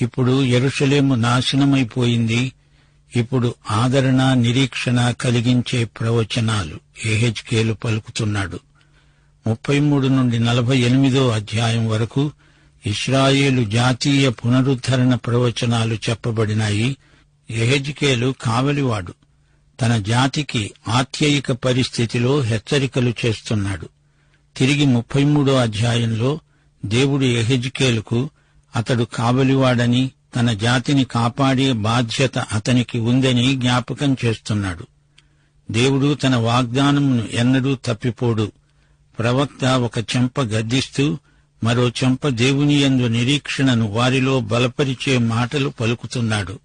ఇప్పుడు ఎరుషలేము నాశనమైపోయింది. ఇప్పుడు ఆదరణ నిరీక్షణ కలిగించే ప్రవచనాలు ఏహెచ్కేలు పలుకుతున్నాడు. ముప్పై మూడు నుండి నలభై ఎనిమిదో అధ్యాయం వరకు ఇస్రాయేలు జాతీయ పునరుద్ధరణ ప్రవచనాలు చెప్పబడినాయి. ఎహెజ్కేలు కావలివాడు. తన జాతికి ఆత్యయిక పరిస్థితిలో హెచ్చరికలు చేస్తున్నాడు. తిరిగి ముప్పై మూడో అధ్యాయంలో దేవుడు ఎహెజ్కేలుకు అతడు కావలివాడని తన జాతిని కాపాడే బాధ్యత అతనికి ఉందని జ్ఞాపకం చేస్తున్నాడు. దేవుడు తన వాగ్దానమును ఎన్నడూ తప్పిపోడు. ప్రవక్త ఒక చెంప గద్దిస్తూ మరో చెంప దేవుని యందు నిరీక్షణను వారిలో బలపరిచే మాటలు పలుకుతున్నాడు.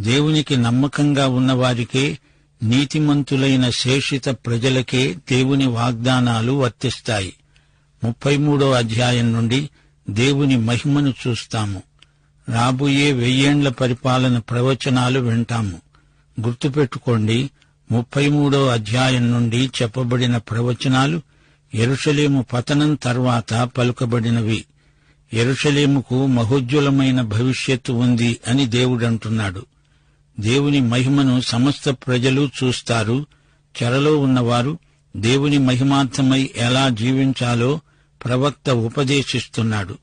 దేవునికి నమ్మకంగా ఉన్నవారికే నీతిమంతులైన శేషిత ప్రజలకే దేవుని వాగ్దానాలు వర్తిస్తాయి. ముప్పై మూడో అధ్యాయం నుండి దేవుని మహిమను చూస్తాము. రాబోయే వెయ్యేండ్ల పరిపాలన ప్రవచనాలు వింటాము. గుర్తుపెట్టుకోండి ముప్పై మూడో అధ్యాయం నుండి చెప్పబడిన ప్రవచనాలు ఎరుషలేము పతనం తర్వాత పలుకబడినవి. ఎరుషలేముకు మహోజ్వలమైన భవిష్యత్తు ఉంది అని దేవుడంటున్నాడు. దేవుని మహిమను సమస్త ప్రజలు చూస్తారు. చెరలో ఉన్నవారు దేవుని మహిమార్థమై ఎలా జీవించాలో ప్రవక్త ఉపదేశిస్తున్నాడు.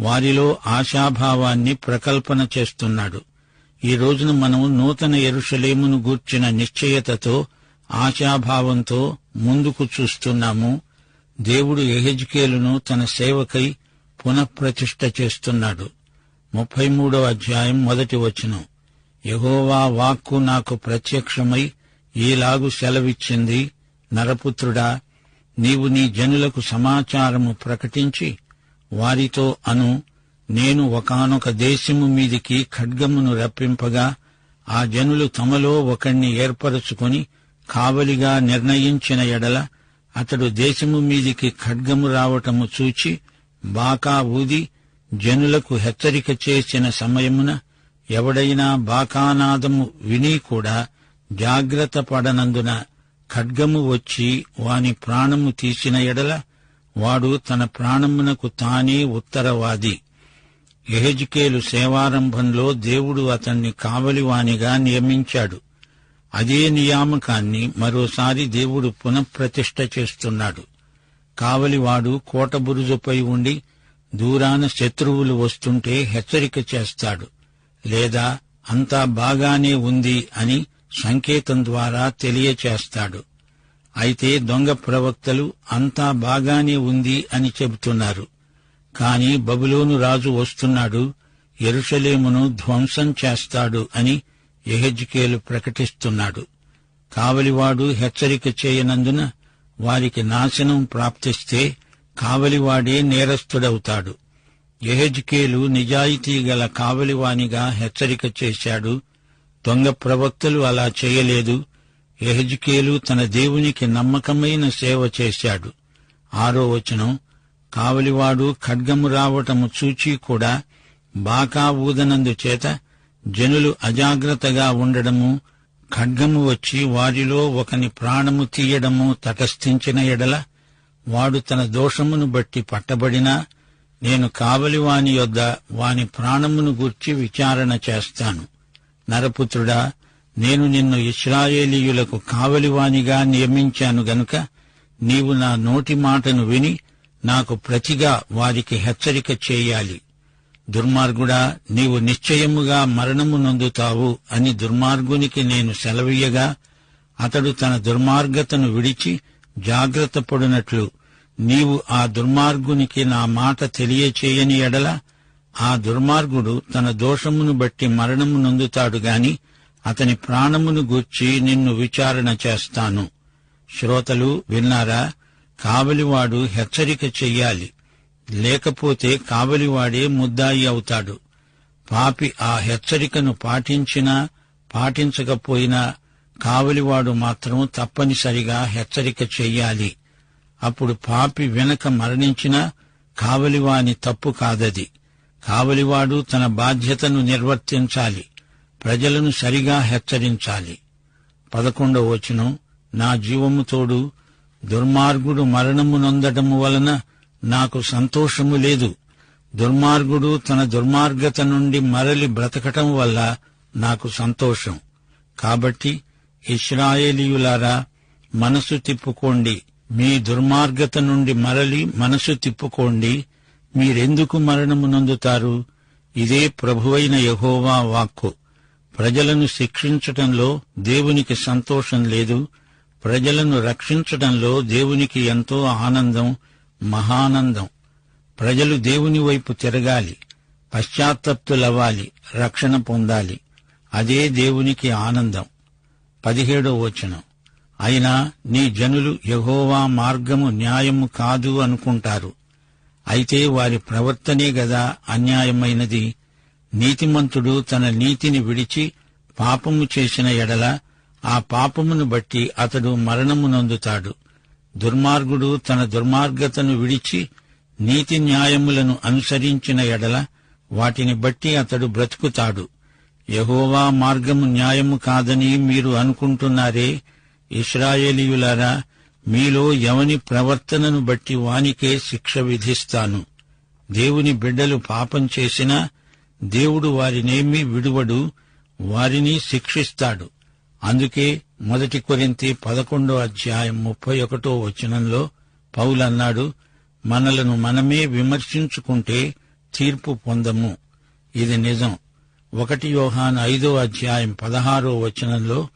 వారిలో ఆశాభావాన్ని ప్రకల్పన చేస్తున్నాడు. ఈ రోజున మనం నూతన ఎరుషలేమును గూర్చిన నిశ్చయతతో ఆశాభావంతో ముందుకు చూస్తున్నాము. దేవుడు ఎహెజ్కేలును తన సేవకై పునఃప్రతిష్ఠ చేస్తున్నాడు. ముప్పై మూడో అధ్యాయం మొదటి వచనం. యహోవా వాక్కు నాకు ప్రత్యక్షమై ఈలాగు సెలవిచ్చింది. నరపుత్రుడా నీవు నీ జనులకు సమాచారము ప్రకటించి వారితో అను నేను ఒకానొక దేశము మీదికి ఖడ్గమును రప్పింపగా ఆ జనులు తమలో ఒకణ్ణి ఏర్పరచుకొని కావలిగా నిర్ణయించిన ఎడల అతడు దేశము మీదికి ఖడ్గము రావటము చూచి బాకా ఊది జనులకు హెచ్చరిక చేసిన సమయమున ఎవడైనా బాకానాదము విని కూడా జాగ్రత్త పడనందున ఖడ్గము వచ్చి వాని ప్రాణము తీసిన ఎడల వాడు తన ప్రాణమునకు తానే ఉత్తరవాది. ఎహెజ్కేలు సేవారంభంలో దేవుడు అతన్ని కావలివానిగా నియమించాడు. అదే నియామకాన్ని మరోసారి దేవుడు పునఃప్రతిష్ఠ చేస్తున్నాడు. కావలివాడు కోటబురుజుపై ఉండి దూరాన శత్రువులు వస్తుంటే హెచ్చరిక చేస్తాడు. లేదా అంతా బాగానే ఉంది అని సంకేతం ద్వారా తెలియచేస్తాడు. అయితే దొంగ ప్రవక్తలు అంతా బాగానే ఉంది అని చెబుతున్నారు. కాని బబులోను రాజు వస్తున్నాడు ఎరుషలేమును ధ్వంసం చేస్తాడు అని ఎహెజ్కేలు ప్రకటిస్తున్నాడు. కావలివాడు హెచ్చరిక చేయనందున వారికి నాశనం ప్రాప్తిస్తే కావలివాడే నేరస్తుడవుతాడు. ఎహెజ్కేలు నిజాయితీ గల కావలివానిగా హెచ్చరిక చేశాడు దొంగ ప్రవక్తలు అలా చేయలేదు ఎహెజ్కేలు తన దేవునికి నమ్మకమైన సేవ చేశాడు. ఆరో వచనం కావలివాడు ఖడ్గము రావటము చూచి కూడా బాకా ఊదనందు చేత జనులు అజాగ్రత్తగా ఉండడము ఖడ్గము వచ్చి వారిలో ఒకని ప్రాణము తీయడము తటస్థించిన ఎడల వాడు తన దోషమును బట్టి పట్టబడినా నేను కావలి వాని యొద్ద వాని ప్రాణమును గూర్చి విచారణ చేస్తాను. నరపుత్రుడా నేను నిన్ను ఇస్రాయేలీయులకు కావలివానిగా నియమించాను గనుక నీవు నా నోటి మాటను విని నాకు ప్రతిగా వారికి హెచ్చరిక చేయాలి. దుర్మార్గుడా నీవు నిశ్చయముగా మరణము నొందుతావు అని దుర్మార్గునికి నేను సెలవీయగా అతడు తన దుర్మార్గతను విడిచి జాగ్రత్త పడినట్లు నీవు ఆ దుర్మార్గునికి నా మాట తెలియచేయని ఎడల ఆ దుర్మార్గుడు తన దోషమును బట్టి మరణము నొందుతాడు గాని అతని ప్రాణమును గూర్చి నిన్ను విచారణ చేస్తాను. శ్రోతలు విన్నారా? కావలివాడు హెచ్చరిక చెయ్యాలి. లేకపోతే కావలివాడే ముద్దాయి అవుతాడు. పాపి ఆ హెచ్చరికను పాటించినా పాటించకపోయినా కావలివాడు మాత్రం తప్పనిసరిగా హెచ్చరిక చెయ్యాలి. అప్పుడు పాపి వెనక మరణించినా కావలివాని తప్పు కాదది. కావలివాడు తన బాధ్యతను నిర్వర్తించాలి. ప్రజలను సరిగా హెచ్చరించాలి. పదకొండవ వచనం నా జీవము తోడు దుర్మార్గుడు మరణము నొందటము వలన నాకు సంతోషము లేదు. దుర్మార్గుడు తన దుర్మార్గత నుండి మరలి బ్రతకటం వల్ల నాకు సంతోషం. కాబట్టి ఇస్రాయేలీయులారా మనసు తిప్పుకోండి. మీ దుర్మార్గత నుండి మరలి మనసు తిప్పుకోండి. మీరెందుకు మరణము నొందుతారు? ఇదే ప్రభువైన యహోవా వాక్కు. ప్రజలను శిక్షించటంలో దేవునికి సంతోషం లేదు ప్రజలను రక్షించటంలో దేవునికి ఎంతో ఆనందం మహానందం. ప్రజలు దేవుని వైపు తిరగాలి పశ్చాత్తప్తులవ్వాలి రక్షణ పొందాలి. అదే దేవునికి ఆనందం. పదిహేడో వచనం. అయినా నీ జనులు యహోవా మార్గము న్యాయము కాదు అనుకుంటారు. అయితే వారి ప్రవర్తనే గదా అన్యాయమైనది. నీతిమంతుడు తన నీతిని విడిచి పాపము చేసిన ఎడల ఆ పాపమును బట్టి అతడు మరణము నందుతాడు దుర్మార్గుడు తన దుర్మార్గతను విడిచి నీతి న్యాయములను అనుసరించిన ఎడల వాటిని బట్టి అతడు బ్రతుకుతాడు. యహోవా మార్గము న్యాయము కాదని మీరు అనుకుంటున్నారే ఇస్రాయేలీయులారా మీలో ఎవని ప్రవర్తనను బట్టి వానికే శిక్ష విధిస్తాను. దేవుని బిడ్డలు పాపం చేసినా దేవుడు వారినేమి విడువడు వారిని శిక్షిస్తాడు. అందుకే మొదటి కొరింతి పదకొండో అధ్యాయం ముప్పై ఒకటో వచనంలో పౌలన్నాడు మనలను మనమే విమర్శించుకుంటే తీర్పు పొందము. ఇది నిజం. ఒకటి యోహాన్ ఐదో అధ్యాయం పదహారో వచనంలో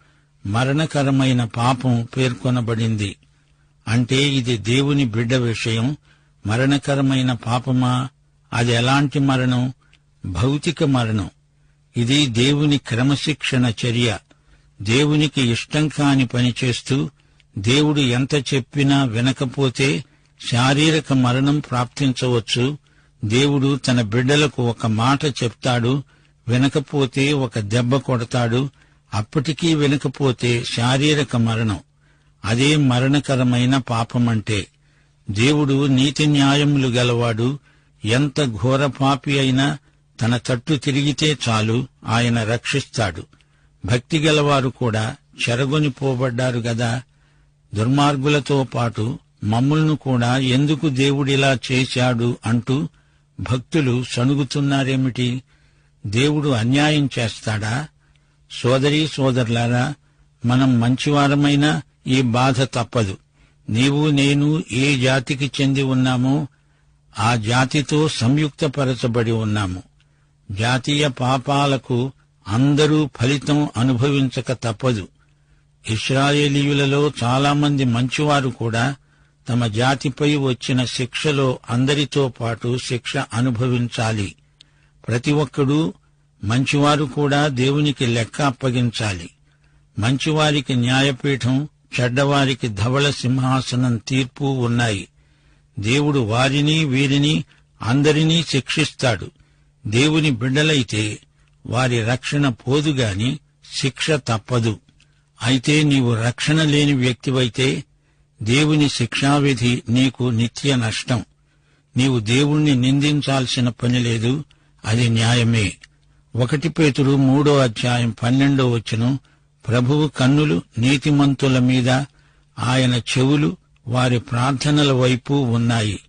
మరణకరమైన పాపం పేర్కొనబడింది. అంటే ఇది దేవుని బిడ్డ విషయం. మరణకరమైన పాపమా? అది ఎలాంటి మరణం? భౌతిక మరణం. ఇది దేవుని క్రమశిక్షణ చర్య. దేవునికి ఇష్టం కాని పని చేస్తూ దేవుడు ఎంత చెప్పినా వినకపోతే శారీరక మరణం ప్రాప్తించవచ్చు. దేవుడు తన బిడ్డలకు ఒక మాట చెప్తాడు వినకపోతే ఒక దెబ్బ కొడతాడు అప్పటికీ వినకపోతే శారీరక మరణం. అదే మరణకరమైన పాపమంటే. దేవుడు నీతి న్యాయములు గలవాడు ఎంత ఘోర పాపి అయినా తన తట్టు తిరిగితే చాలు ఆయన రక్షిస్తాడు. భక్తి గలవారు కూడా చెరగొని పోబడ్డారు గదా. దుర్మార్గులతో పాటు మమ్ములను కూడా ఎందుకు దేవుడిలా చేశాడు అంటూ భక్తులు సణుగుతున్నారేమిటి? దేవుడు అన్యాయం చేస్తాడా? సోదరీ సోదరులారా మనం మంచివారమైనా ఈ బాధ తప్పదు. నీవు నేను ఏ జాతికి చెంది ఉన్నామో ఆ జాతితో సంయుక్తపరచబడి ఉన్నాము. జాతీయ పాపాలకు అందరూ ఫలితం అనుభవించక తప్పదు. ఇస్రాయేలీయులలో చాలామంది మంచివారు కూడా తమ జాతిపై వచ్చిన శిక్షలో అందరితో పాటు శిక్ష అనుభవించాలి. ప్రతి ఒక్కడూ మంచివారు కూడా దేవునికి లెక్క అప్పగించాలి. మంచివారికి న్యాయపీఠం చెడ్డవారికి ధవళ సింహాసనం తీర్పు ఉన్నాయి. దేవుడు వారిని వీరిని అందరినీ శిక్షిస్తాడు. దేవుని బిడ్డలైతే వారి రక్షణ పోదుగాని శిక్ష తప్పదు. అయితే నీవు రక్షణ లేని వ్యక్తివైతే దేవుని శిక్షావిధి నీకు నిత్య నష్టం. నీవు దేవుణ్ణి నిందించాల్సిన పని లేదు అది న్యాయమే. ఒకటి పేతుడు మూడో అధ్యాయం పన్నెండో వచ్చిన ప్రభువు కన్నులు నీతిమంతుల మీద ఆయన చెవులు వారి ప్రార్థనల వైపు ఉన్నాయి.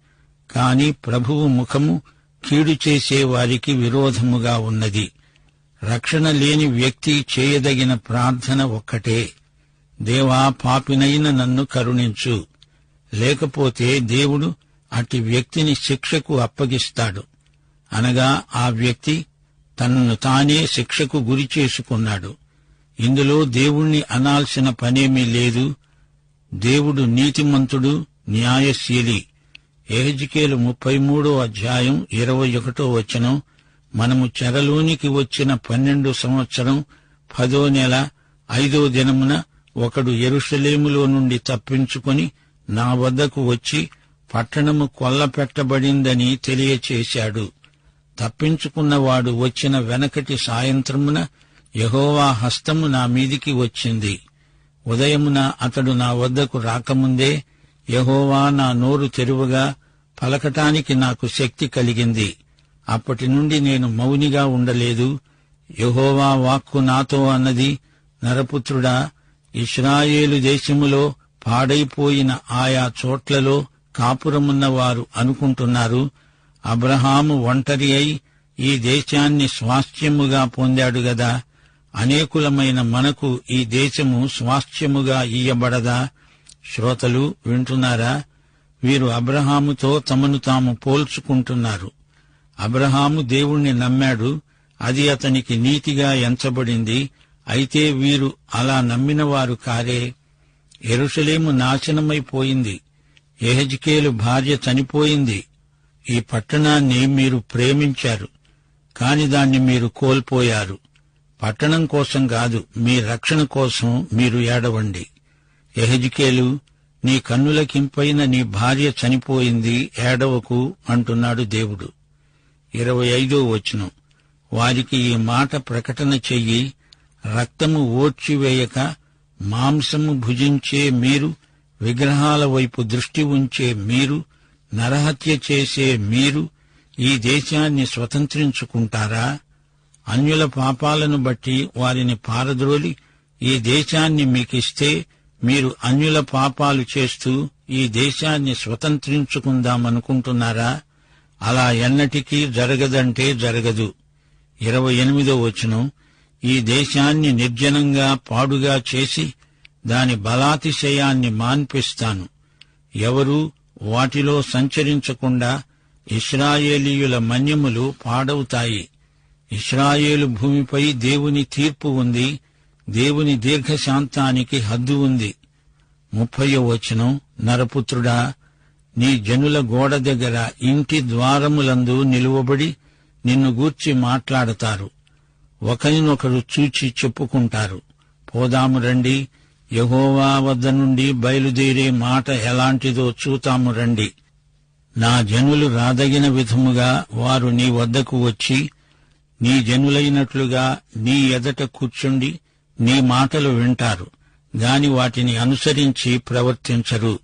కాని ప్రభువు ముఖము కీడు చేసేవారికి విరోధముగా ఉన్నది. రక్షణ లేని వ్యక్తి చేయదగిన ప్రార్థన ఒక్కటే. దేవా పాపినైన నన్ను కరుణించు. లేకపోతే దేవుడు అట్టి వ్యక్తిని శిక్షకు అప్పగిస్తాడు. అనగా ఆ వ్యక్తి తనను తానే శిక్షకు గురి చేసుకున్నాడు. ఇందులో దేవుణ్ణి అనాల్సిన పనేమీ లేదు. దేవుడు నీతిమంతుడు న్యాయశీలి. ఎహెజ్కేలు ముప్పై మూడో అధ్యాయం ఇరవై ఒకటో వచనం. మనము చెరలోనికి వచ్చిన పన్నెండు సంవత్సరం పదో నెల ఐదో దినమున ఒకడు ఎరుషలేములో నుండి తప్పించుకొని నా వద్దకు వచ్చి పట్టణము కొల్లపెట్టబడిందని తెలియచేశాడు. తప్పించుకున్నవాడు వచ్చిన వెనకటి సాయంత్రమున యహోవా హస్తము నా మీదికి వచ్చింది. ఉదయమున అతడు నా వద్దకు రాకముందే యహోవా నా నోరు తెరువుగా పలకటానికి నాకు శక్తి కలిగింది. అప్పటి నుండి నేను మౌనిగా ఉండలేదు. యహోవా వాక్కు నాతో అన్నది నరపుత్రుడా ఇస్రాయేలు దేశములో పాడైపోయిన ఆయా చోట్లలో కాపురమున్నవారు అనుకుంటున్నారు. అబ్రహాము ఒంటరి అయి ఈ దేశాన్ని స్వాస్థ్యముగా పొందాడు గదా. అనేకులమైన మనకు ఈ దేశము స్వాస్థ్యముగా ఇయ్యబడదా? శ్రోతలు వింటున్నారా? వీరు అబ్రహాముతో తమను తాము పోల్చుకుంటున్నారు. అబ్రహాము దేవుణ్ణి నమ్మాడు. అది అతనికి నీతిగా ఎంచబడింది. అయితే వీరు అలా నమ్మినవారు కారే. ఎరుషలేము నాశనమైపోయింది. ఎహజ్కేలు భార్య చనిపోయింది. ఈ పట్టణాన్ని మీరు ప్రేమించారు. కాని దాన్ని మీరు కోల్పోయారు. పట్టణం కోసం కాదు మీ రక్షణ కోసం మీరు ఏడవండి. ఎహెజ్కేలు నీ కన్నులకింపైన నీ భార్య చనిపోయింది ఏడవకు అంటున్నాడు దేవుడు. ఇరవై ఐదో వచనం. వారికి ఈ మాట ప్రకటన చెయ్యి రక్తము ఓడ్చివేయక మాంసము భుజించే మీరు విగ్రహాల వైపు దృష్టి ఉంచే మీరు నరహత్య చేసే మీరు ఈ దేశాన్ని స్వతంత్రించుకుంటారా? అన్యుల పాపాలను బట్టి వారిని పారద్రోలి ఈ దేశాన్ని మీకిస్తే మీరు అన్యుల పాపాలు చేస్తూ ఈ దేశాన్ని స్వతంత్రించుకుందామనుకుంటున్నారా? అలా ఎన్నటికీ జరగదంటే జరగదు. ఇరవై ఎనిమిదో వచనం. ఈ దేశాన్ని నిర్జనంగా పాడుగా చేసి దాని బలాతిశయాన్ని మాన్పిస్తాను. ఎవరూ వాటిలో సంచరించకుండా ఇస్రాయేలీయుల మన్యములు పాడవుతాయి. ఇస్రాయేలు భూమిపై దేవుని తీర్పు ఉంది. దేవుని దీర్ఘశాంతానికి హద్దు ఉంది. ముప్పయో వచనం నరపుత్రుడా నీ జనుల గోడ దగ్గర ఇంటి ద్వారములందు నిలువబడి నిన్ను గూర్చి మాట్లాడతారు. ఒకరినొకరు చూచి చెప్పుకుంటారు. పోదాము రండి. యహోవా వద్ద నుండి బయలుదేరే మాట ఎలాంటిదో చూతాము రండి. నా జనులు రాదగిన విధముగా వారు నీ వద్దకు వచ్చి నీ జనులైనట్లుగా నీ ఎదట కూర్చుండి నీ మాటలు వింటారు గాని వాటిని అనుసరించి ప్రవర్తించరు.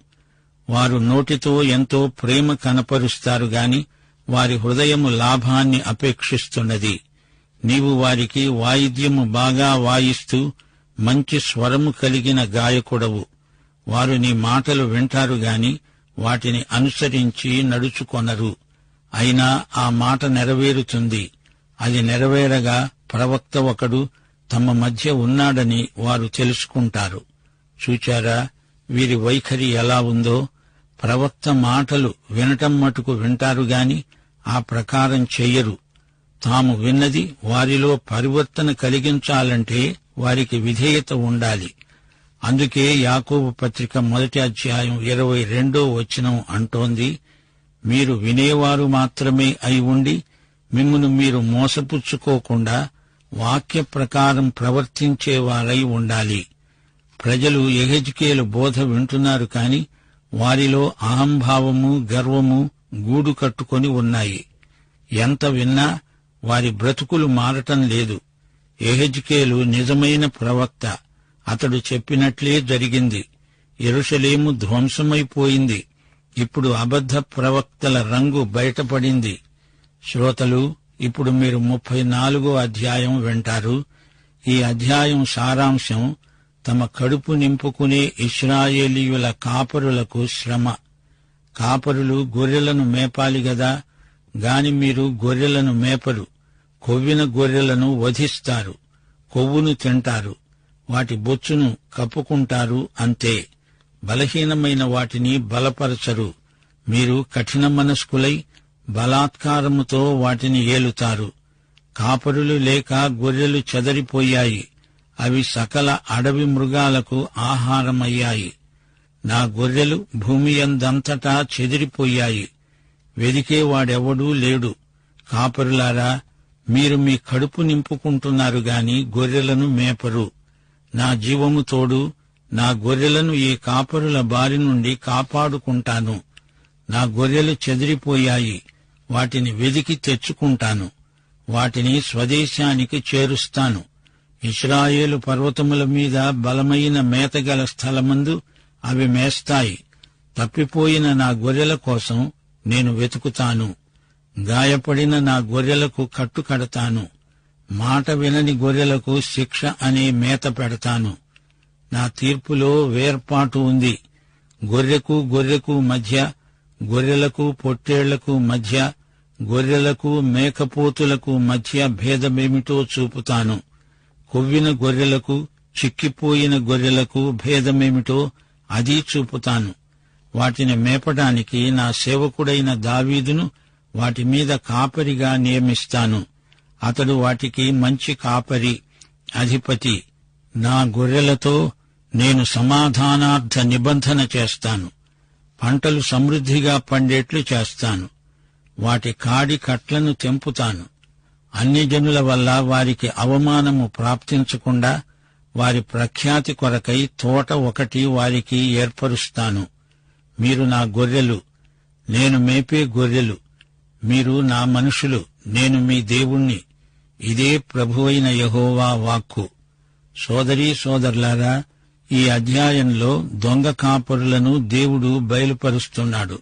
వారు నోటితో ఎంతో ప్రేమ కనపరుస్తారు గాని వారి హృదయము లాభాన్ని అపేక్షిస్తున్నది. నీవు వారికి వాయిద్యము బాగా వాయిస్తూ మంచి స్వరము కలిగిన గాయకుడవు. వారు నీ మాటలు వింటారు గాని వాటిని అనుసరించి నడుచుకొనరు. అయినా ఆ మాట నెరవేరుతుంది. అది నెరవేరగా ప్రవక్త ఒకడు తమ మధ్య ఉన్నాడని వారు తెలుసుకుంటారు. చూచారా? వీరి వైఖరి ఎలా ఉందో? ప్రవక్త మాటలు వినటం మటుకు వింటారు గాని ఆ ప్రకారం చెయ్యరు. తాము విన్నది వారిలో పరివర్తన కలిగించాలంటే వారికి విధేయత ఉండాలి. అందుకే యాకోబు పత్రిక మొదటి అధ్యాయం ఇరవై రెండో వచనం అంటోంది మీరు వినేవారు మాత్రమే అయి ఉండి మిమ్మను మీరు మోసపుచ్చుకోకుండా వాక్య ప్రకారం ప్రవర్తించేవారై ఉండాలి. ప్రజలు ఎహెజ్కేలు బోధ వింటున్నారు కాని వారిలో అహంభావము గర్వము గూడు కట్టుకొని ఉన్నాయి. ఎంత విన్నా వారి బ్రతుకులు మారటం లేదు. ఎహెజ్కేలు నిజమైన ప్రవక్త. అతడు చెప్పినట్లే జరిగింది. ఎరుషలేము ధ్వంసమైపోయింది. ఇప్పుడు అబద్ధ ప్రవక్తల రంగు బయటపడింది. శ్రోతలు ఇప్పుడు మీరు ముప్పై నాలుగో అధ్యాయం వింటారు. ఈ అధ్యాయం సారాంశం తమ కడుపు నింపుకునే ఇస్రాయేలీయుల కాపరులకు శ్రమ. కాపరులు గొర్రెలను మేపాలి గదా గాని మీరు గొర్రెలను మేపరు. కొవ్విన గొర్రెలను వధిస్తారు. కొవ్వును తింటారు. వాటి బొచ్చును కప్పుకుంటారు అంతే. బలహీనమైన వాటిని బలపరచరు. మీరు కఠిన మనస్కులై బలాత్కారముతో వాటిని ఏలుతారు. కాపరులు లేక గొర్రెలు చెదరిపోయాయి. అవి సకల అడవి మృగాలకు ఆహారమయ్యాయి. నా గొర్రెలు భూమి అందంతటా చెదిరిపోయాయి. వెదికేవాడెవడూ లేడు. కాపరులారా మీరు మీ కడుపు నింపుకుంటున్నారు గాని గొర్రెలను మేపరు. నా జీవము తోడు నా గొర్రెలను ఈ కాపరుల బారి నుండి కాపాడుకుంటాను. నా గొర్రెలు చెదిరిపోయాయి. వాటిని వెదికి తెచ్చుకుంటాను. వాటిని స్వదేశానికి చేరుస్తాను. ఇస్రాయేలు పర్వతముల మీద బలమైన మేతగల స్థలమందు అవి మేస్తాయి. తప్పిపోయిన నా గొర్రెల కోసం నేను వెతుకుతాను. గాయపడిన నా గొర్రెలకు కట్టు కడతాను. మాట వినని గొర్రెలకు శిక్ష అనే మేత పెడతాను. నా తీర్పులో వేర్పాటు ఉంది. గొర్రెకు గొర్రెకు మధ్య గొర్రెలకు పొట్టేళ్ళకు మధ్య గొర్రెలకు మేకపోతులకు మధ్య భేదమేమిటో చూపుతాను. కొవ్విన గొర్రెలకు చిక్కిపోయిన గొర్రెలకు భేదమేమిటో అది చూపుతాను. వాటిని మేపడానికి నా సేవకుడైన దావీదును వాటి మీద కాపరిగా నియమిస్తాను. అతడు వాటికి మంచి కాపరి అధిపతి. నా గొర్రెలతో నేను సమాధానార్థ నిబంధన చేస్తాను. పంటలు సమృద్ధిగా పండేట్లు చేస్తాను. వాటి కాడి కట్లను తెంపుతాను. అన్ని జనుల వల్ల వారికి అవమానము ప్రాప్తించకుండా వారి ప్రఖ్యాతి కొరకై తోట ఒకటి వారికి ఏర్పరుస్తాను. మీరు నా గొర్రెలు నేను మేపే గొర్రెలు మీరు నా మనుషులు నేను మీ దేవుణ్ణి. ఇదే ప్రభువైన యహోవా వాక్కు. సోదరీ సోదరులారా ఈ అధ్యాయంలో దొంగ కాపరులను దేవుడు బయలుపరుస్తున్నాడు.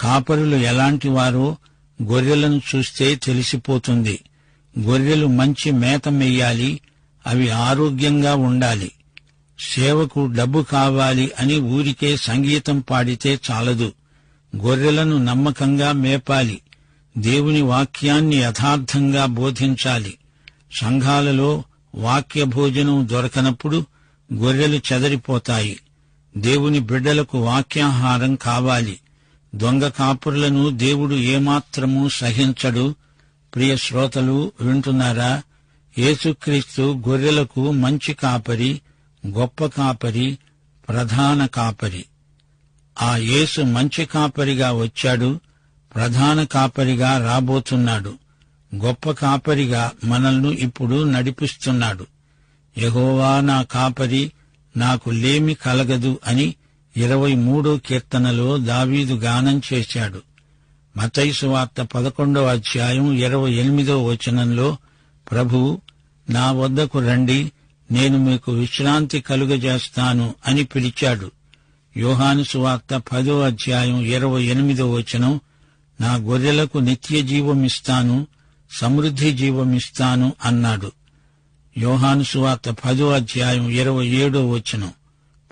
కాపరులు ఎలాంటి వారో గొర్రెలను చూస్తే తెలిసిపోతుంది. గొర్రెలు మంచి మేత మెయ్యాలి అవి ఆరోగ్యంగా ఉండాలి. సేవకు డబ్బు కావాలి అని ఊరికే సంగీతం పాడితే చాలదు. గొర్రెలను నమ్మకంగా మేపాలి. దేవుని వాక్యాన్ని యథార్థంగా బోధించాలి. సంఘాలలో వాక్య భోజనం దొరకనప్పుడు గొర్రెలు చెదరిపోతాయి. దేవుని బిడ్డలకు వాక్యాహారం కావాలి. దొంగ కాపురులను దేవుడు ఏమాత్రమూ సహించడు. ప్రియ శ్రోతలు వింటున్నారా? యేసుక్రీస్తు గొర్రెలకు మంచి కాపరి గొప్ప కాపరి ప్రధాన కాపరి. ఆ యేసు మంచి కాపరిగా వచ్చాడు ప్రధాన కాపరిగా రాబోతున్నాడు. గొప్ప కాపరిగా మనల్ని ఇప్పుడు నడిపిస్తున్నాడు. యహోవా నా కాపరి నాకు లేమి కలగదు అని ఇరవై మూడో కీర్తనలో దావీదు గానం చేశాడు. మతైసు వార్త పదకొండో అధ్యాయం ఇరవై ఎనిమిదో వచనంలో ప్రభు నా వద్దకు రండి నేను మీకు విశ్రాంతి కలుగజేస్తాను అని పిలిచాడు. యోహాను సువార్త పదో అధ్యాయం ఇరవై ఎనిమిదో వచనం నా గొర్రెలకు నిత్య జీవమిస్తాను సమృద్ధి జీవమిస్తాను అన్నాడు. యోహాను సువార్త పదో అధ్యాయం ఇరవై ఏడో వచనం.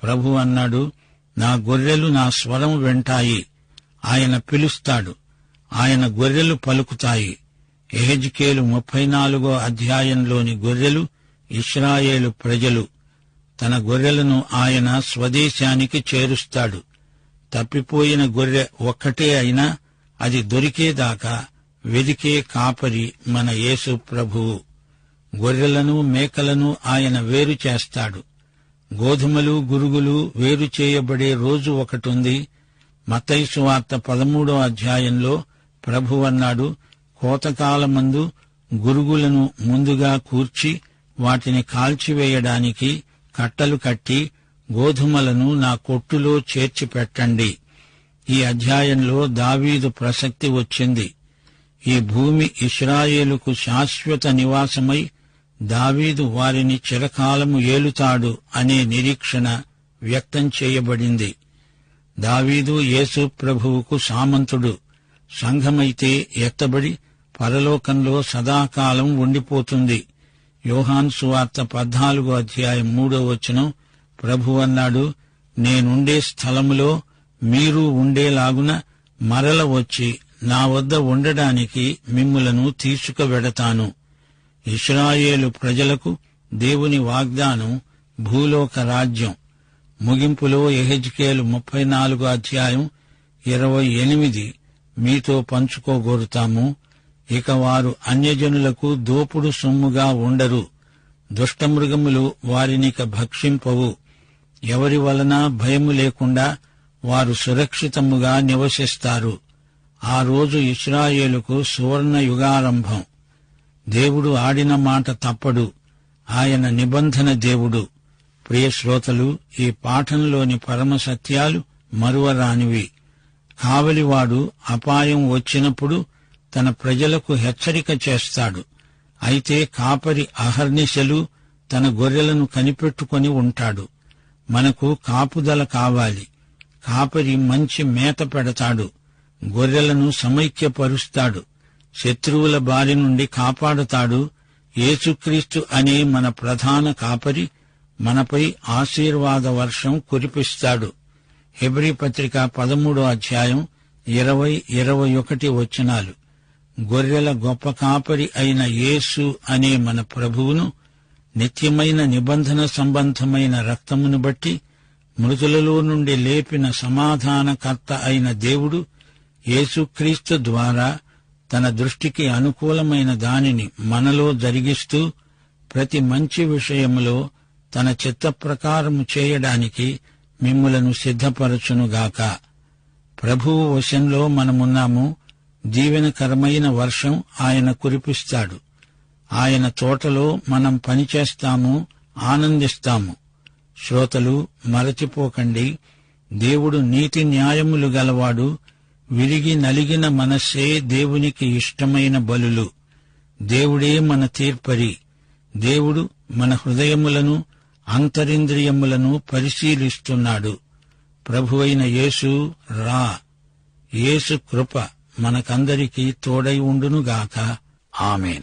ప్రభు అన్నాడు నా గొర్రెలు నా స్వరం వింటాయి. ఆయన పిలుస్తాడు. ఆయన గొర్రెలు పలుకుతాయి. ఎహెజ్కేలు ముప్పై నాలుగో అధ్యాయంలోని గొర్రెలు ఇస్రాయేలు ప్రజలు. తన గొర్రెలను ఆయన స్వదేశానికి చేరుస్తాడు. తప్పిపోయిన గొర్రె ఒక్కటే అయినా అది దొరికేదాకా వెదికే కాపరి మన యేసు ప్రభువు గొర్రెలను మేకలను ఆయన వేరు చేస్తాడు. గోధుమలు గురుగులు వేరు చేయబడే రోజు ఒకటుంది. మతైసు వార్త పదమూడో అధ్యాయంలో ప్రభు అన్నాడు కోతకాలమందు గురుగులను ముందుగా కూర్చి వాటిని కాల్చివేయడానికి కట్టలు కట్టి గోధుమలను నా కొట్టులో చేర్చి పెట్టండి ఈ అధ్యాయంలో దావీదు ప్రసక్తి వచ్చింది. ఈ భూమి ఇస్రాయేలుకు శాశ్వత నివాసమై దావీదు వారిని చిరకాలము ఏలుతాడు అనే నిరీక్షణ వ్యక్తం చేయబడింది. దావీదు యేసు ప్రభువుకు సామంతుడు. సంఘమైతే ఎత్తబడి పరలోకంలో సదాకాలం ఉండిపోతుంది. యోహాన్ సువార్త పద్నాలుగో అధ్యాయం మూడో వచనం ప్రభు అన్నాడు నేనుండే స్థలములో మీరు ఉండేలాగున మరల వచ్చి నా వద్ద ఉండడానికి మిమ్ములను తీసుకువెడతాను. ఇస్రాయేలు ప్రజలకు దేవుని వాగ్దానం భూలోక రాజ్యం. ముగింపులో ఎహెజ్కేలు ముప్పై నాలుగు అధ్యాయం ఇరవై ఎనిమిది మీతో పంచుకోగోరుతాము. ఇక వారు అన్యజనులకు దోపుడు సొమ్ముగా ఉండరు. దుష్టమృగములు వారినిక భక్షింపవు. ఎవరి వలన భయము లేకుండా వారు సురక్షితముగా నివసిస్తారు. ఆ రోజు ఇస్రాయేలుకు సువర్ణ యుగారంభం దేవుడు ఆడిన మాట తప్పడు. ఆయన నిబంధన దేవుడు. ప్రియ శ్రోతలు ఈ పాఠంలోని పరమ సత్యాలు మరువరానివి. కావలివాడు అపాయం వచ్చినప్పుడు తన ప్రజలకు హెచ్చరిక చేస్తాడు. అయితే కాపరి అహర్నిశలు తన గొర్రెలను కనిపెట్టుకొని ఉంటాడు. మనకు కాపుదల కావాలి. కాపరి మంచి మేత పెడతాడు. గొర్రెలను సమైక్యపరుస్తాడు. శత్రువుల బారి నుండి కాపాడుతాడు యేసుక్రీస్తు అనే మన ప్రధాన కాపరి మనపై ఆశీర్వాద వర్షం కురిపిస్తాడు. హెబ్రి పత్రిక పదమూడో అధ్యాయం ఇరవై ఇరవై ఒకటి వచనాలు. గొర్రెల గొప్ప కాపరి అయిన యేసు అనే మన ప్రభువును నిత్యమైన నిబంధన సంబంధమైన రక్తమును బట్టి మృతులలో నుండి లేపిన సమాధానకర్త అయిన దేవుడు యేసుక్రీస్తు ద్వారా తన దృష్టికి అనుకూలమైన దానిని మనలో జరిగిస్తూ ప్రతి మంచి విషయములో తన చిత్త ప్రకారము చేయడానికి మిమ్ములను సిద్ధపరచునుగాక. ప్రభువు వశంలో మనమున్నాము. దీవెనకరమైన వర్షం ఆయన కురిపిస్తాడు. ఆయన తోటలో మనం పనిచేస్తాము ఆనందిస్తాము. శ్రోతలు మరచిపోకండి. దేవుడు నీతి న్యాయములు గలవాడు విరిగి నలిగిన మనస్సే దేవునికి ఇష్టమైన బలులు. దేవుడే మన తీర్పరి. దేవుడు మన హృదయములను అంతరింద్రియములను పరిశీలిస్తున్నాడు. ప్రభువైన యేసు రా. యేసు కృప మనకందరికీ తోడై ఉండునుగాక. ఆమెన్.